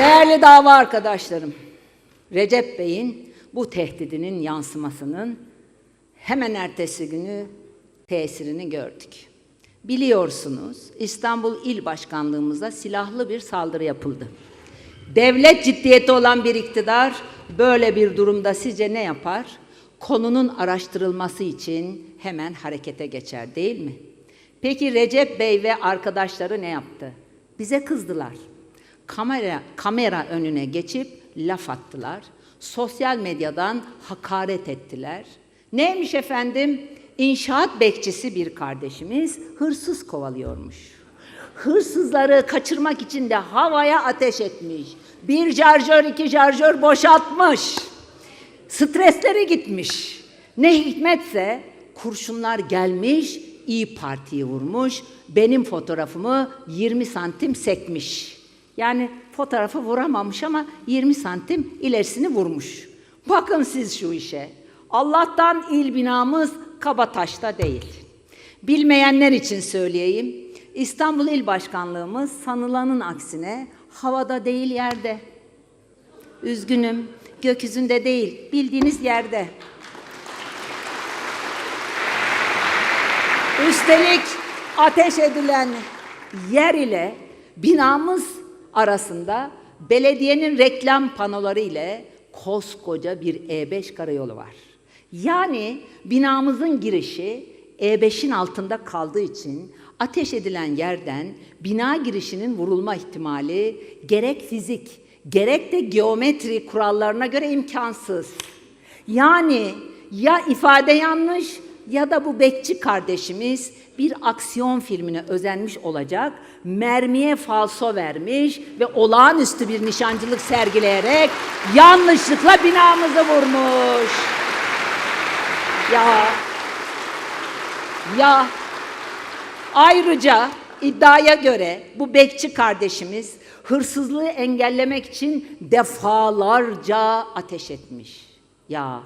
Değerli dava arkadaşlarım, Recep Bey'in bu tehdidinin yansımasının hemen ertesi günü tesirini gördük. Biliyorsunuz İstanbul İl Başkanlığımıza silahlı bir saldırı yapıldı. Devlet ciddiyeti olan bir iktidar böyle bir durumda sizce ne yapar? Konunun araştırılması için hemen harekete geçer değil mi? Peki Recep Bey ve arkadaşları ne yaptı? Bize kızdılar. Kamera kamera önüne geçip laf attılar. Sosyal medyadan hakaret ettiler. Neymiş efendim? İnşaat bekçisi bir kardeşimiz hırsız kovalıyormuş. Hırsızları kaçırmak için de havaya ateş etmiş. Bir şarjör, iki şarjör boşaltmış. Stresleri gitmiş. Ne hikmetse kurşunlar gelmiş, İyi Parti'yi vurmuş. Benim fotoğrafımı 20 santim sekmiş. Yani fotoğrafı vuramamış ama 20 santim ilerisini vurmuş. Bakın siz şu işe. Allah'tan il binamız Kabataş'ta değil. Bilmeyenler için söyleyeyim. İstanbul İl Başkanlığımız sanılanın aksine havada değil yerde. Üzgünüm, gökyüzünde değil, bildiğiniz yerde. Üstelik ateş edilen yer ile binamız arasında belediyenin reklam panoları ile koskoca bir E5 karayolu var. Yani binamızın girişi E5'in altında kaldığı için ateş edilen yerden bina girişinin vurulma ihtimali gerek fizik gerek de geometri kurallarına göre imkansız. Yani ya ifade yanlış ya da bu bekçi kardeşimiz bir aksiyon filmine özenmiş olacak, mermiye falso vermiş ve olağanüstü bir nişancılık sergileyerek yanlışlıkla binamızı vurmuş. Ya ya ayrıca iddiaya göre bu bekçi kardeşimiz hırsızlığı engellemek için defalarca ateş etmiş. Ya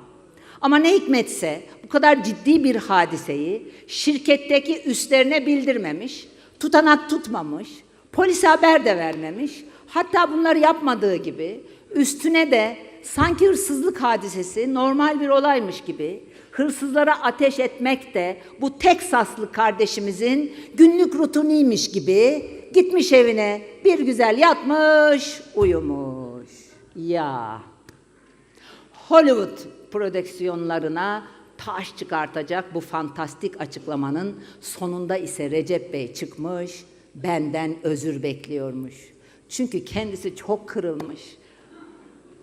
ama ne hikmetse bu kadar ciddi bir hadiseyi şirketteki üstlerine bildirmemiş, tutanak tutmamış, polise haber de vermemiş. Hatta bunları yapmadığı gibi üstüne de sanki hırsızlık hadisesi normal bir olaymış gibi hırsızlara ateş etmek de bu Teksaslı kardeşimizin günlük rutiniymiş gibi gitmiş evine bir güzel yatmış, uyumuş. Ya Hollywood prodüksiyonlarına taş çıkartacak bu fantastik açıklamanın sonunda ise Recep Bey çıkmış, benden özür bekliyormuş. Çünkü kendisi çok kırılmış.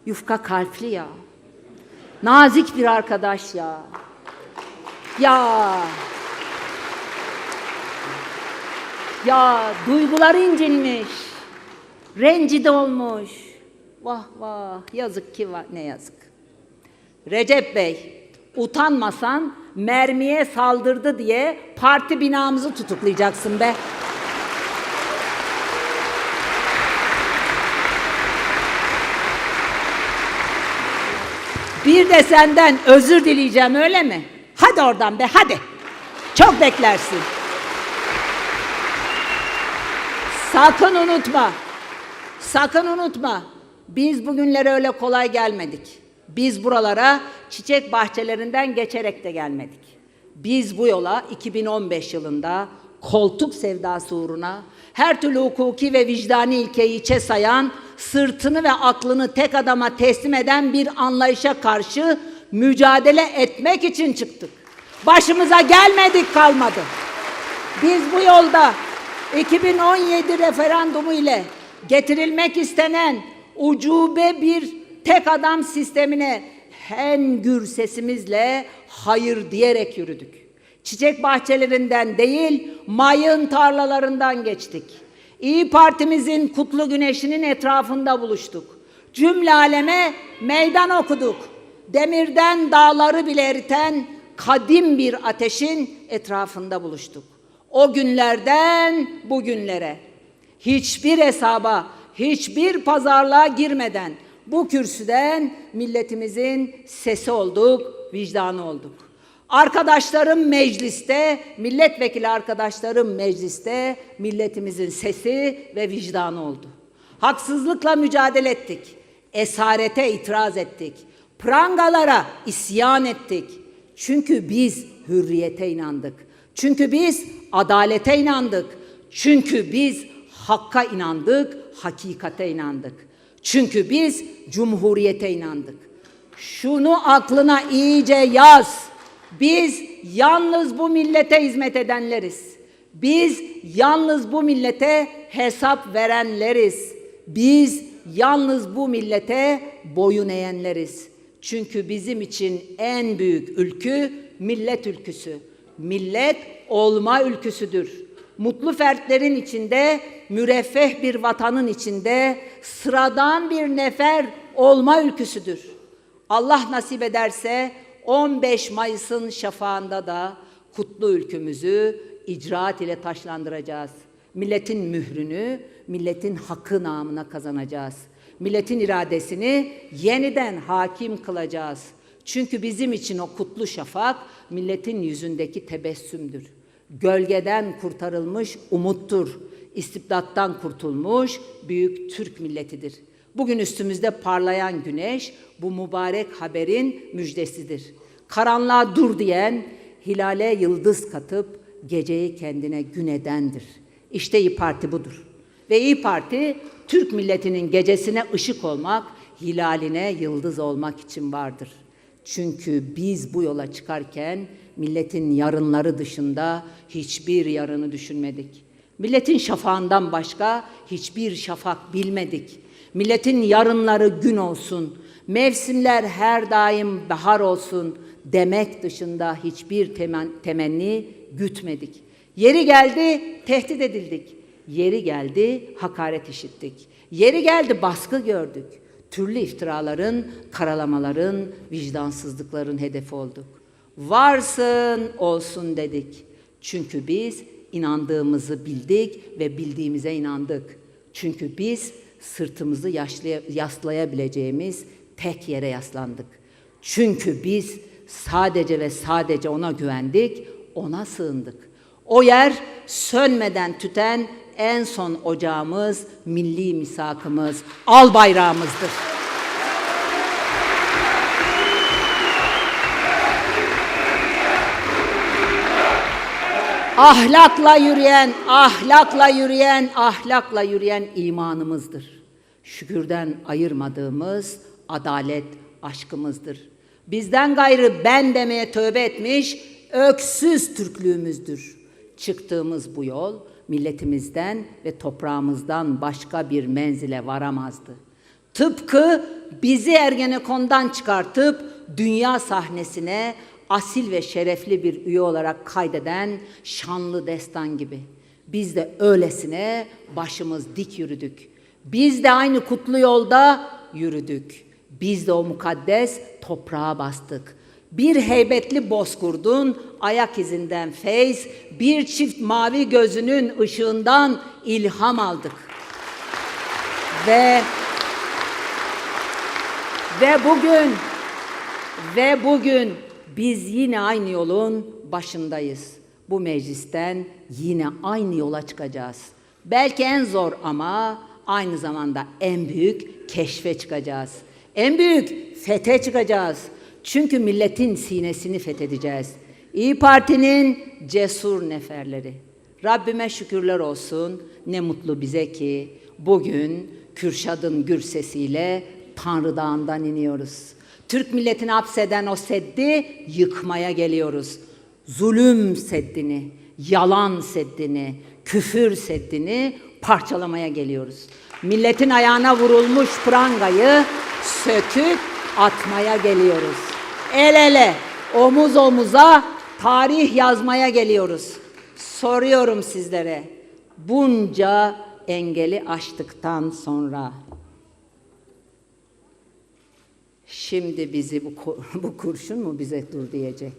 Yufka kalpli ya. Nazik bir arkadaş ya. Ya. Ya duygular incinmiş. Rencide olmuş. Vah vah yazık ki var ne yazık. Recep Bey utanmasan mermiye saldırdı diye parti binamızı tutuklayacaksın be. Bir de senden özür dileyeceğim öyle mi? Hadi oradan be hadi. Çok beklersin. Sakın unutma. Sakın unutma. Biz bugünlere öyle kolay gelmedik. Biz buralara çiçek bahçelerinden geçerek de gelmedik. Biz bu yola 2015 yılında koltuk sevdası uğruna her türlü hukuki ve vicdani ilkeyi içe sayan, sırtını ve aklını tek adama teslim eden bir anlayışa karşı mücadele etmek için çıktık. Başımıza gelmedik kalmadı. Biz bu yolda 2017 referandumu ile getirilmek istenen ucube bir tek adam sistemine en gür sesimizle hayır diyerek yürüdük. Çiçek bahçelerinden değil, mayın tarlalarından geçtik. İyi Partimizin kutlu güneşinin etrafında buluştuk. Cümle aleme meydan okuduk. Demirden dağları bile eriten kadim bir ateşin etrafında buluştuk. O günlerden bugünlere hiçbir hesaba, hiçbir pazarlığa girmeden bu kürsüden milletimizin sesi olduk, vicdanı olduk. Arkadaşlarım mecliste, milletvekili arkadaşlarım mecliste milletimizin sesi ve vicdanı oldu. Haksızlıkla mücadele ettik. Esarete itiraz ettik. Prangalara isyan ettik. Çünkü biz hürriyete inandık. Çünkü biz adalete inandık. Çünkü biz hakka inandık, hakikate inandık. Çünkü biz cumhuriyete inandık. Şunu aklına iyice yaz. Biz yalnız bu millete hizmet edenleriz. Biz yalnız bu millete hesap verenleriz. Biz yalnız bu millete boyun eğenleriz. Çünkü bizim için en büyük ülkü millet ülküsü. Millet olma ülküsüdür. Mutlu fertlerin içinde, müreffeh bir vatanın içinde sıradan bir nefer olma ülküsüdür. Allah nasip ederse 15 Mayıs'ın şafağında da kutlu ülkümüzü icraat ile taşlandıracağız. Milletin mührünü, milletin hakkı namına kazanacağız. Milletin iradesini yeniden hakim kılacağız. Çünkü bizim için o kutlu şafak milletin yüzündeki tebessümdür. Gölgeden kurtarılmış umuttur. İstibdattan kurtulmuş büyük Türk milletidir. Bugün üstümüzde parlayan güneş bu mübarek haberin müjdesidir. Karanlığa dur diyen, hilale yıldız katıp geceyi kendine gün edendir. İşte İyi Parti budur. Ve İyi Parti Türk milletinin gecesine ışık olmak, hilaline yıldız olmak için vardır. Çünkü biz bu yola çıkarken milletin yarınları dışında hiçbir yarını düşünmedik. Milletin şafağından başka hiçbir şafak bilmedik. Milletin yarınları gün olsun, mevsimler her daim bahar olsun demek dışında hiçbir temen, temenni gütmedik. Yeri geldi tehdit edildik. Yeri geldi hakaret işittik. Yeri geldi baskı gördük. Türlü iftiraların, karalamaların, vicdansızlıkların hedefi olduk. Varsın olsun dedik. Çünkü biz inandığımızı bildik ve bildiğimize inandık. Çünkü biz sırtımızı yaşlaya, yaslayabileceğimiz tek yere yaslandık. Çünkü biz sadece ve sadece ona güvendik, ona sığındık. O yer sönmeden tüten en son ocağımız, milli misakımız, al bayrağımızdır. Ahlakla yürüyen, ahlakla yürüyen, ahlakla yürüyen imanımızdır. Şükürden ayırmadığımız adalet aşkımızdır. Bizden gayrı ben demeye tövbe etmiş öksüz Türklüğümüzdür. Çıktığımız bu yol milletimizden ve toprağımızdan başka bir menzile varamazdı. Tıpkı bizi Ergenekon'dan çıkartıp dünya sahnesine asil ve şerefli bir üye olarak kaydeden şanlı destan gibi. Biz de öylesine başımız dik yürüdük. Biz de aynı kutlu yolda yürüdük. Biz de o mukaddes toprağa bastık. Bir heybetli bozkurdun ayak izinden feyz, bir çift mavi gözünün ışığından ilham aldık. Ve ve bugün ve bugün biz yine aynı yolun başındayız. Bu meclisten yine aynı yola çıkacağız. Belki en zor ama aynı zamanda en büyük keşfe çıkacağız. En büyük fete çıkacağız. Çünkü milletin sinesini fethedeceğiz. İyi Parti'nin cesur neferleri. Rabbime şükürler olsun. Ne mutlu bize ki bugün Kürşad'ın gür sesiyle Tanrı Dağı'ndan iniyoruz. Türk milletini hapseden o seddi yıkmaya geliyoruz. Zulüm seddini, yalan seddini, küfür seddini parçalamaya geliyoruz. Milletin ayağına vurulmuş prangayı söküp atmaya geliyoruz. El ele, omuz omuza tarih yazmaya geliyoruz. Soruyorum sizlere. Bunca engeli aştıktan sonra Şimdi bizi bu, bu kurşun mu bize dur diyecek?